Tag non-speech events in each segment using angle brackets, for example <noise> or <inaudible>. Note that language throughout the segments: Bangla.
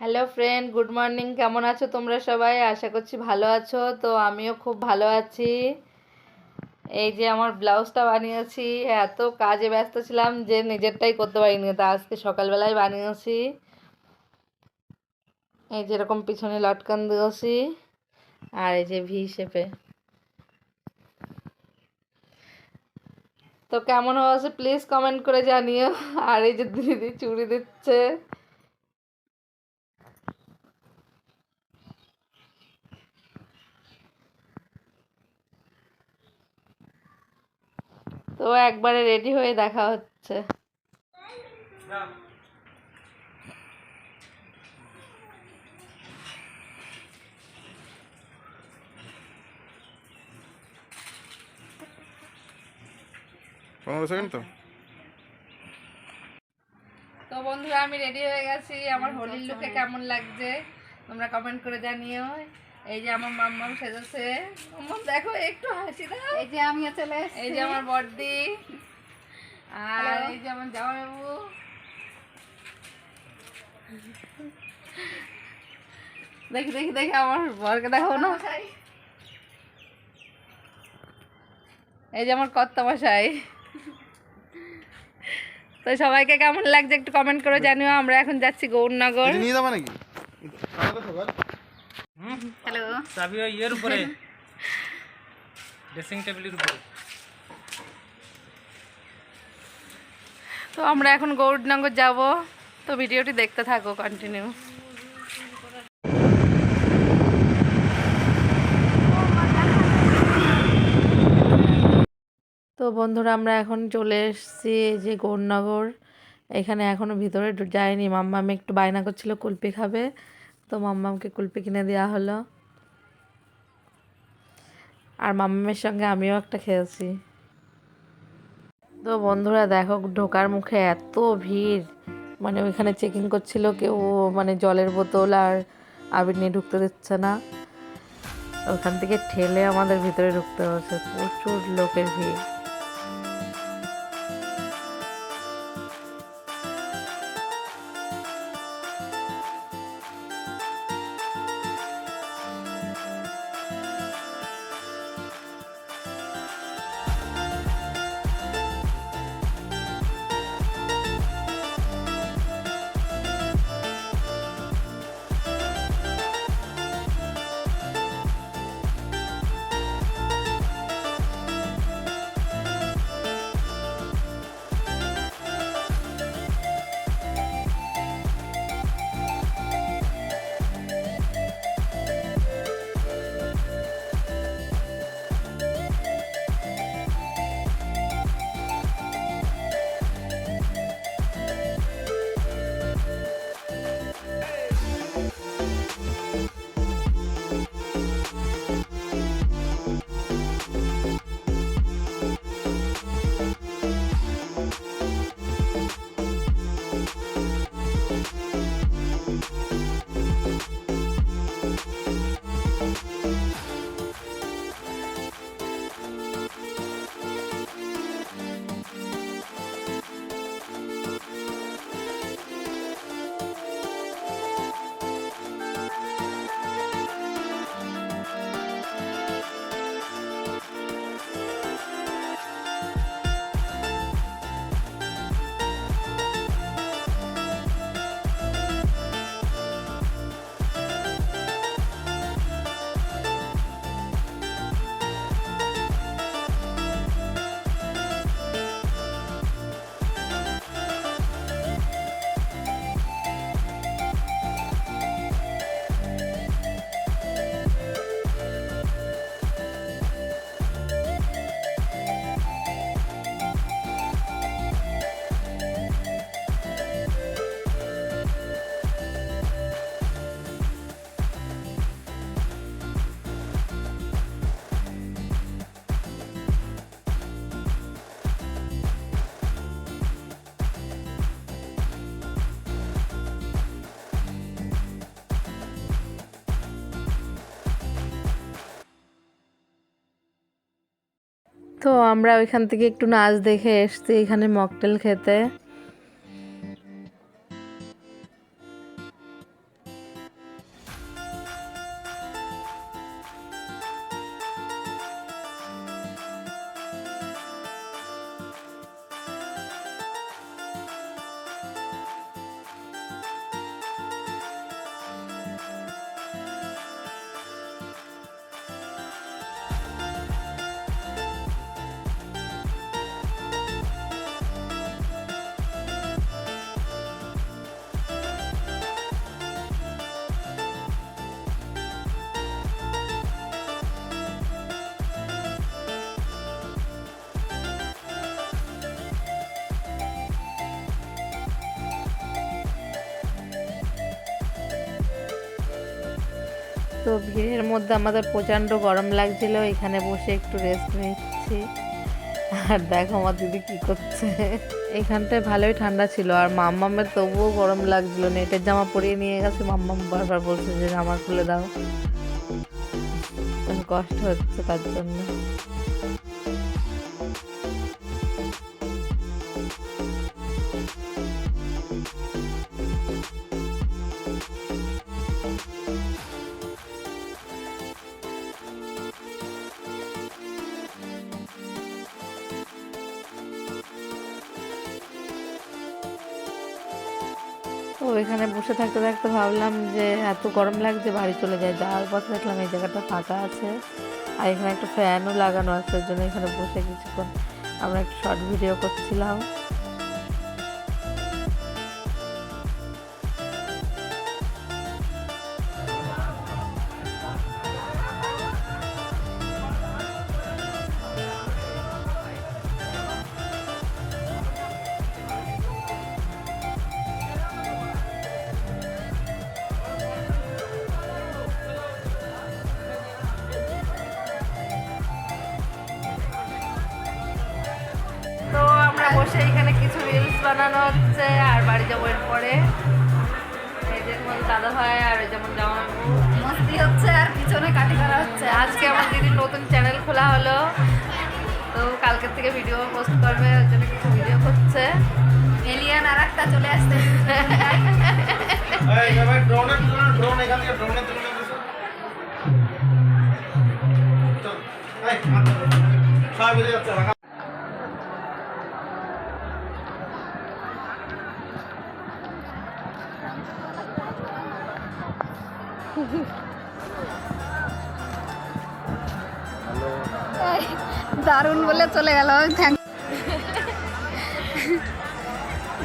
হ্যালো ফ্রেন্ড গুড মর্নিং কেমন আছো তোমরা সবাই? আশা করছি ভালো আছো। তো আমিও খুব ভালো আছি। এই যে আমার ব্লাউজটা বানিয়েছি। এত কাজে ব্যস্ত ছিলাম যে নিজেরটাই করতে পারিনি। তা আজকে সকালবেলায় বানিয়েছি। এই যেরকম পিছনে লটকান দিয়েছি। আর এই যে ভি শেপে। তো কেমন হয়েছে? প্লিজ কমেন্ট করে জানিও। আর এই যে দিদি চুড়ি দিচ্ছে। তো একবারে রেডি হয়ে দেখা হচ্ছে। পনেরো সেকেন্ড তো? তো বন্ধুরা আমি রেডি হয়ে গেছি। আমার হোলির লুকে কেমন লাগছে? তোমরা কমেন্ট করে জানিও। এই যে আমার মাম্মাম সেজেছে। মাম্মাম দেখো একটু হাসি দাও। এই যে আমিও চলে এই যে আমার বর্দি আর এই যে আমার জামাইবাবু। দেখি দেখি দেখি আমার বরকে দেখো না? এই যে আমার কর্তা মশাই তো সবাইকে কেমন লাগছে একটু কমেন্ট করে জানিও। আমরা এখন যাচ্ছি গৌরনগর। নিয়ে যাবা নাকি? খাওয়া সবার। হ্যালো চাবি ওই ইয়ের উপরে। <laughs> ড্রেসিং টেবিলের উপরে। তো আমরা এখন গৌরনগর যাব। তো ভিডিওটি দেখতে থাকো কন্টিনিউ তো বন্ধুরা আমরা এখন চলে এসেছি যে গৌরনগর। এখানে এখনও ভিতরে ঢু- যাইনি মাম্মাম একটু বায়না করছিল কুলপি খাবে। তো মাম্মামকে কুলপি কিনে দেওয়া হলো। আর মাম্মামের সঙ্গে আমিও একটা খেয়েছি। তো বন্ধুরা, দেখো ঢোকার মুখে এত ভিড়। মানে ওইখানে চেকিং করছিল কেউ মানে জলের বোতল আর আবির নিয়ে ঢুকতে দিচ্ছে না। ওখান থেকে ঠেলে আমাদের ভিতরে ঢুকতে হচ্ছে প্রচুর লোকের ভিড়। তো আমরা ওইখান থেকে একটু নাচ দেখে এসছি এখানে মকটেল খেতে। তো ভিড়ের মধ্যে আমাদের প্রচণ্ড গরম লাগছিল, এখানে বসে একটু রেস্ট নিচ্ছি। আর দেখো আমার দিদি কী করছে। এখানটায় ভালোই ঠান্ডা ছিল, আর মাম্মামের তবুও গরম লাগছিল নেটের জামা পরিয়ে নিয়ে গেছে, মাম্মাম বারবার বলছে যে জামা খুলে দাও। কষ্ট হচ্ছে তার জন্য। তো এখানে বসে থাকতে থাকতে ভাবলাম যে এত গরম লাগছে, বাড়ি চলে যায় যাওয়ার পথে দেখলাম এই জায়গাটা ফাঁকা আছে। আর এখানে একটা ফ্যানও লাগানো আছে ওই জন্য এখানে বসে কিছুক্ষণ আমরা একটা শর্ট ভিডিও করছিলাম। এখানে কিছু রিলস বানানো হচ্ছে আর বাড়ি যাব এরপরে। এই যে যেমন দাদা ভাই আর যেমন জামা মস্তি হচ্ছে আর পিছনে কাটি করা হচ্ছে। আজকে আমার দিদির নতুন চ্যানেল খোলা হলো। তো কালকের থেকে ভিডিও পোস্ট করবে ওর জন্য কিছু ভিডিও করছে এলিয়ান আর একটা চলে আসছে ড্রোনে দারুণ বলে চলে গেল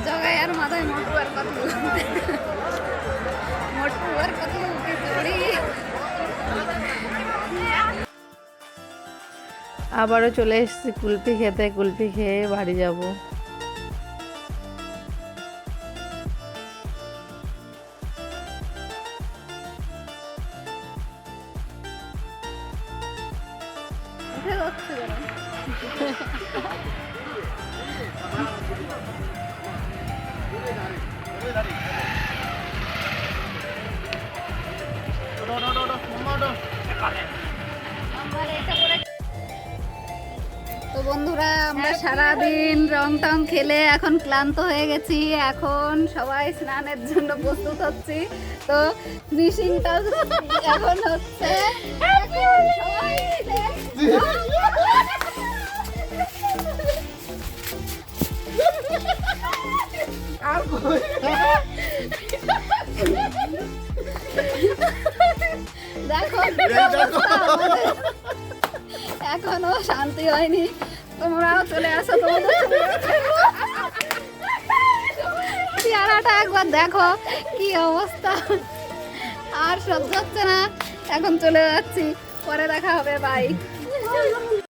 জগাই আর মাথায় মোটু আর কত মোটু আর কত আবারও চলে এসেছি কুলপি খেতে কুলপি খেয়ে বাড়ি যাব। তো বন্ধুরা আমরা সারাদিন রং টং খেলে এখন ক্লান্ত হয়ে গেছি। এখন সবাই স্নানের জন্য প্রস্তুত হচ্ছি। তো ফিনিশিংটা এখন হচ্ছে এখন দেখো। এখনও শান্তি হয়নি। তোমরাও চলে আসো তোমাদের চেহারাটা একবার দেখো কি অবস্থা। আর সহ্য হচ্ছে না। এখন চলে যাচ্ছি। পরে দেখা হবে বাই Iya.